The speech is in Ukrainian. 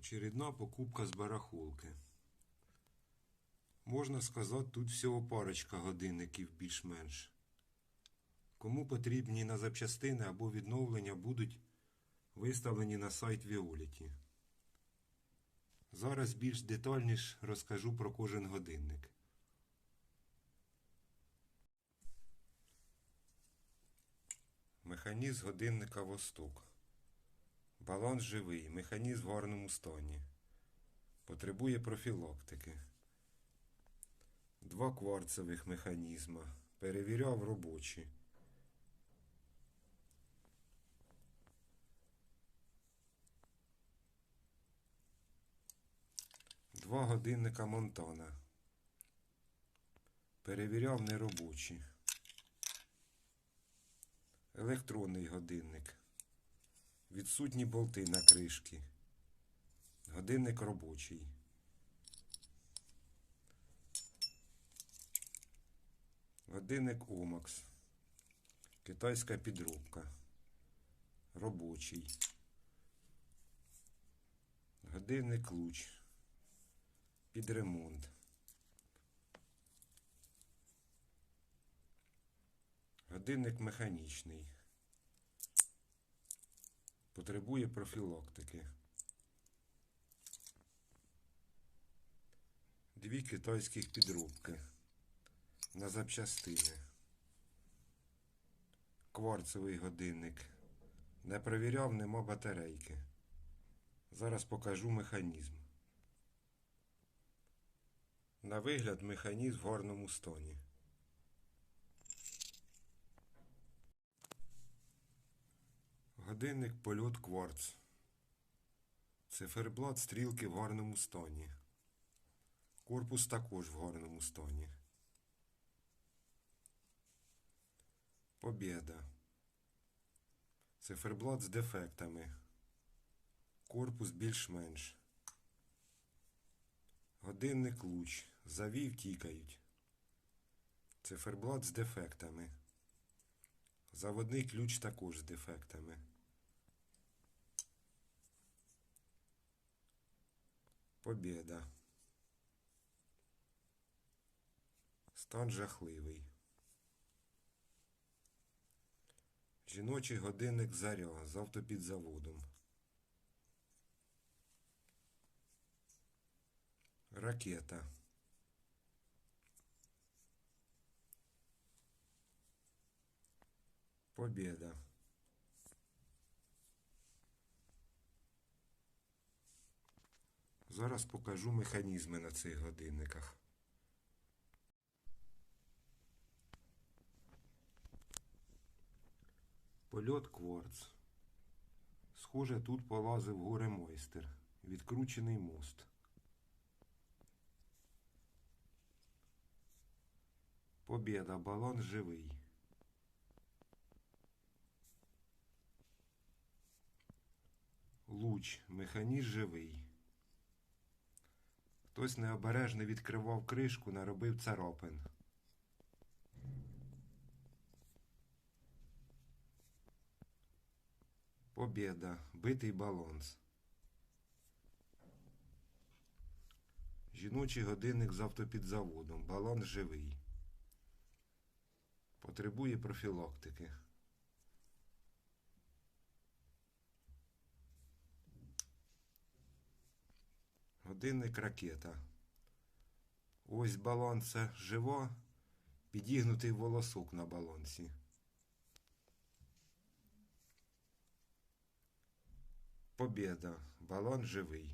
Очередна покупка з барахолки. Можна сказати, тут всього парочка годинників більш-менш. Кому потрібні на запчастини або відновлення будуть виставлені на сайт Віоліті. Зараз більш детальніше розкажу про кожен годинник. Механізм годинника Восток. Баланс живий, механізм в гарному стані. Потребує профілактики. Два кварцевих механізма. Перевіряв робочі. Два годинника Монтана. Перевіряв неробочі. Електронний годинник. Відсутні болти на кришки. Годинник робочий. Годинник Омакс. Китайська підробка. Робочий. Годинник луч. Під ремонт. Годинник механічний. Потребує профілактики. Дві китайських підробки на запчастини. Кварцевий годинник. Не перевіряв, нема батарейки. Зараз покажу механізм. На вигляд механізм в гарному стані. Годинник польот кварц. Циферблат стрілки в гарному стані. Корпус також в гарному стані. Побєда. Циферблат з дефектами. Корпус більш-менш. Годинник луч. Завів тікають. Циферблат з дефектами. Заводний ключ також з дефектами. Побєда. Стан жахливий. Жіночий годинник заря з автопідзаводом. Ракета. Побєда. Зараз покажу механізми на цих годинниках. Польот кварц. Схоже, тут полазив горемойстер. Відкручений мост. Побєда, баланс живий. Луч, механізм живий. Хтось необережно відкривав кришку, наробив царапин. Побєда, битий баланс. Жіночий годинник з автопідзаводом. Баланс живий. Потребує профілактики. Годинник ракета. Ось балонце живо, підігнутий волосок на балонці. Побєда. Балон живий.